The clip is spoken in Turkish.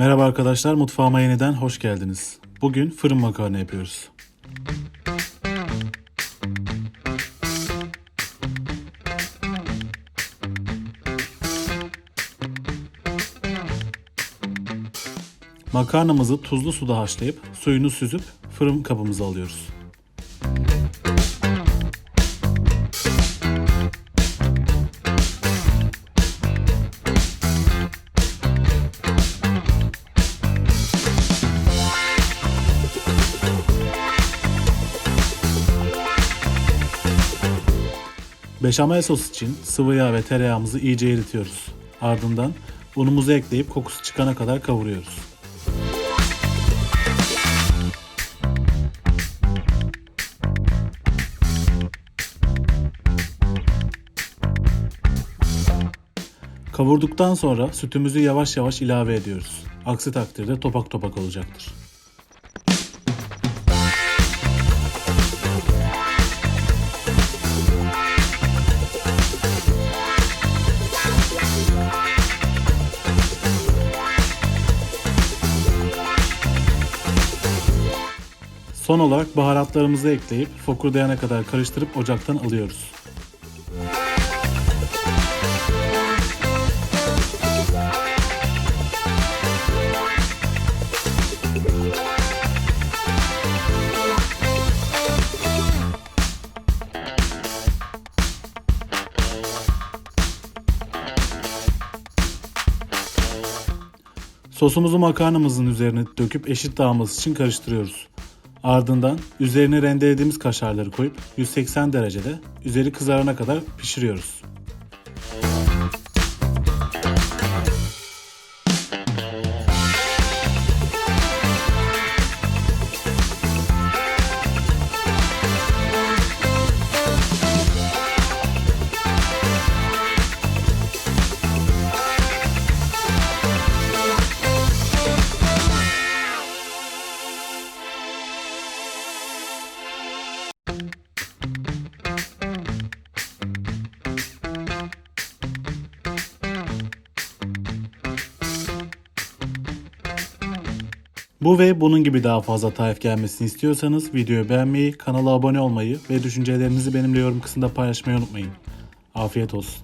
Merhaba arkadaşlar, mutfağıma yeniden hoş geldiniz. Bugün fırın makarna yapıyoruz. Makarnamızı tuzlu suda haşlayıp suyunu süzüp fırın kabımıza alıyoruz. Beşamel sos için sıvı yağ ve tereyağımızı iyice eritiyoruz. Ardından unumuzu ekleyip kokusu çıkana kadar kavuruyoruz. Kavurduktan sonra sütümüzü yavaş yavaş ilave ediyoruz. Aksi takdirde topak topak olacaktır. Son olarak baharatlarımızı ekleyip fokurdayana kadar karıştırıp ocaktan alıyoruz. Sosumuzu makarnamızın üzerine döküp eşit dağılması için karıştırıyoruz. Ardından üzerine rendelediğimiz kaşarları koyup 180 derecede üzeri kızarana kadar pişiriyoruz. Bu ve bunun gibi daha fazla Taif gelmesini istiyorsanız videoyu beğenmeyi, kanala abone olmayı ve düşüncelerinizi benimle yorum kısmında paylaşmayı unutmayın. Afiyet olsun.